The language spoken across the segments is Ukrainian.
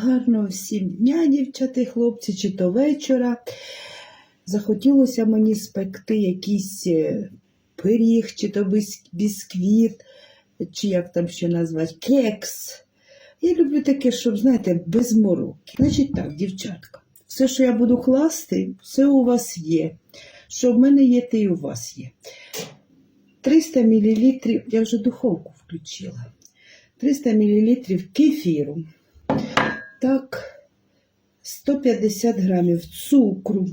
Гарного всім дня, дівчата і хлопці, чи то вечора. Захотілося мені спекти якийсь е, пиріг, чи то бісквіт, чи як там ще назвати, кекс. Я люблю таке, щоб, знаєте, без мороки. Значить так, дівчатка, все, що я буду класти, все у вас є. Що в мене є, те і у вас є. 300 мл, я вже духовку включила. 300 мл кефіру. Так, 150 грамів цукру.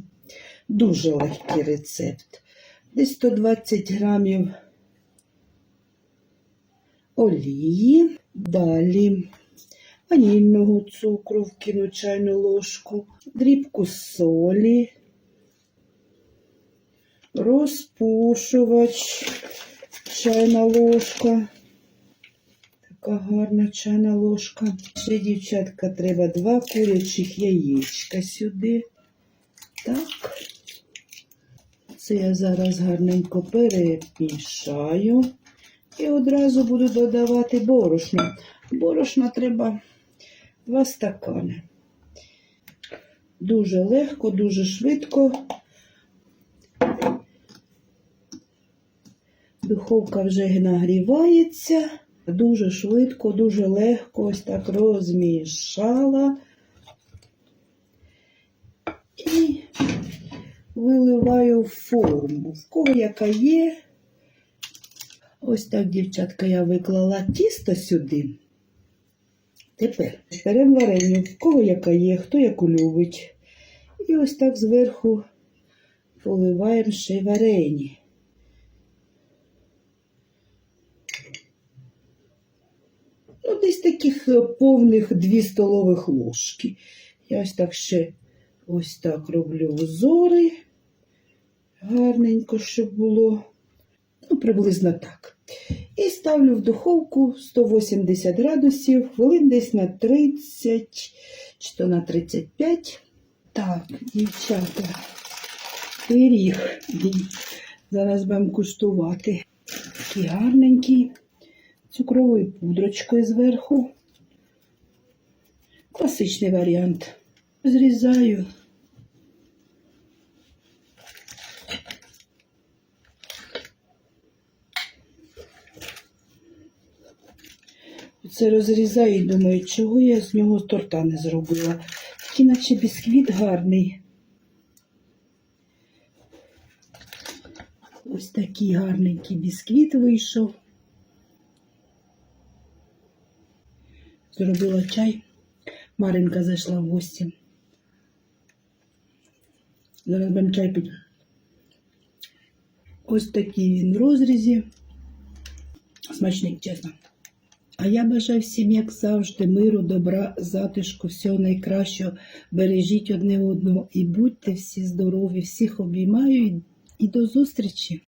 Дуже легкий рецепт. Десь 120 грамів олії. Далі ванільного цукру вкину чайну ложку, дрібку солі, розпушувач, чайна ложка. Така гарна чайна ложка. Ще, дівчатка, треба два курячих яєчка сюди. Так. Це я зараз гарненько перемішаю. І одразу буду додавати борошно. Борошна треба два стакани. Дуже легко, дуже швидко. Духовка вже нагрівається. Дуже швидко, дуже легко ось так розмішала. І виливаю форму. В кого яка є. Ось так, дівчатка, я виклала тісто сюди. Тепер беремо вареню, в кого яка є, хто яку любить. І ось так зверху поливаємо ще варені. Ну, десь таких е, повних 2 столових ложки. Я ось так ще ось так роблю узори. Гарненько, щоб було. Ну, приблизно так. І ставлю в духовку 180 градусів, хвилин десь на 30 чи то на 35. Так, дівчата, пиріг. Зараз будемо куштувати. Такий гарненький, цукровою пудрочкою зверху. Класичний варіант. Зрізаю. Це розрізаю і думаю, чого я з нього торта не зробила. Такий наче бісквіт гарний. Ось такий гарненький бісквіт вийшов. Зробила чай. Маринка зайшла в гості. Зараз будемо чай пити. Ось такий він в розрізі. Смачний, чесно. А я бажаю всім, як завжди, миру, добра, затишку, всього найкращого. Бережіть одне одного і будьте всі здорові, всіх обіймаю і- до зустрічі!